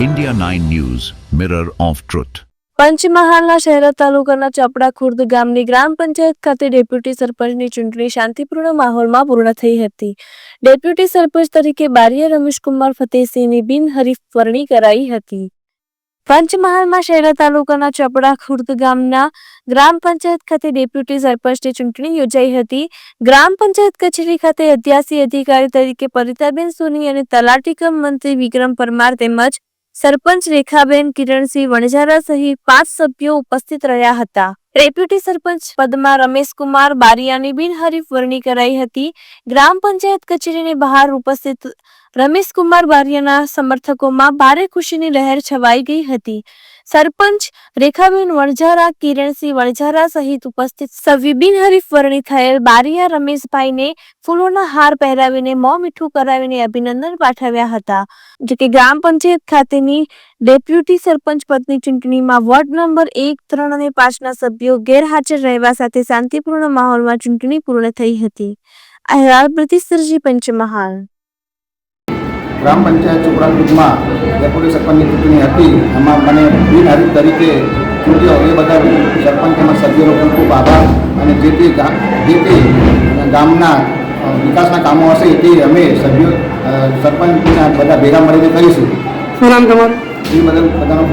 India 9 News, Mirror of Truth. પંચમહાલના શહેરા તાલુકાના ચપડા ખુર્દ ગામની ગ્રામ પંચાયત ખાતે ડેપ્યુટી સરપંચની ચૂંટણી શાંતિપૂર્ણ માહોલમાં પૂર્ણ થઈ હતી. ડેપ્યુટી સરપંચ તરીકે બારિયા રમેશકુમાર ફતેહસિંહની બિનહરીફ વરણી કરાઈ હતી. પંચમહાલમાં શહેરા તાલુકાના ચપડા ખુર્દ ગામના ગ્રામ પંચાયત ખાતે ડેપ્યુટી સરપંચની ચૂંટણી યોજાઈ હતી. ગ્રામ પંચાયત કચેરી ખાતે અધ્યાસી અધિકારી તરીકે પરિતાબેન સોની અને તલાટીકમ મંત્રી વિક્રમ પરમાર તેમજ સરપંચ રેખાબેન કિરણસિંહ વણઝારા સહિત પાંચ સભ્યો ઉપસ્થિત રહ્યા હતા. ડેપ્યુટી સરપંચ પદમાં રમેશકુમાર બારિયાની બિનહરીફ વરણી કરાઈ હતી. ગ્રામ પંચાયત કચેરીની બહાર ઉપસ્થિત રમેશકુમાર બારિયાના સમર્થકોમાં ભારે ખુશીની લહેર છવાઈ ગઈ હતી. સરપંચ રેખાબેન વણઝારા કિરણસિંહ વણઝારા સહિત ઉપસ્થિત સભ્ય બિનહરીફ વરણી થયેલ બારિયા રમેશભાઈને ફૂલોના હાર પહેરાવીને મોં મીઠું કરાવીને અભિનંદન પાઠવ્યા હતા. જો કે ગ્રામ પંચાયત ખાતેની ડેપ્યુટી સરપંચ પદની ચૂંટણીમાં વોર્ડ નંબર એક, ત્રણ અને પાંચના સભ્યો ગેરહાજર રહેવા સાથે શાંતિપૂર્ણ માહોલમાં ચૂંટણી પૂર્ણ થઈ હતી. અહેવાલ પ્રતિસરજી પંચમહાલ. ગ્રામ પંચાયત ચોપડાકુટમાં ડેપ્યુટી સરપંચની ચૂંટણી હતી એમાં મને બિનહરીફ તરીકે ચૂંટ્યો. એ બધા સરપંચ તેમજ સભ્યો પણ ખૂબ આભાર. અને જે તે જે તે ગામના વિકાસના કામો હશે તે અમે સભ્યો સરપંચના બધા ભેગા મળીને કરીશું. શું નામ તમારું? એ બધા બધાનો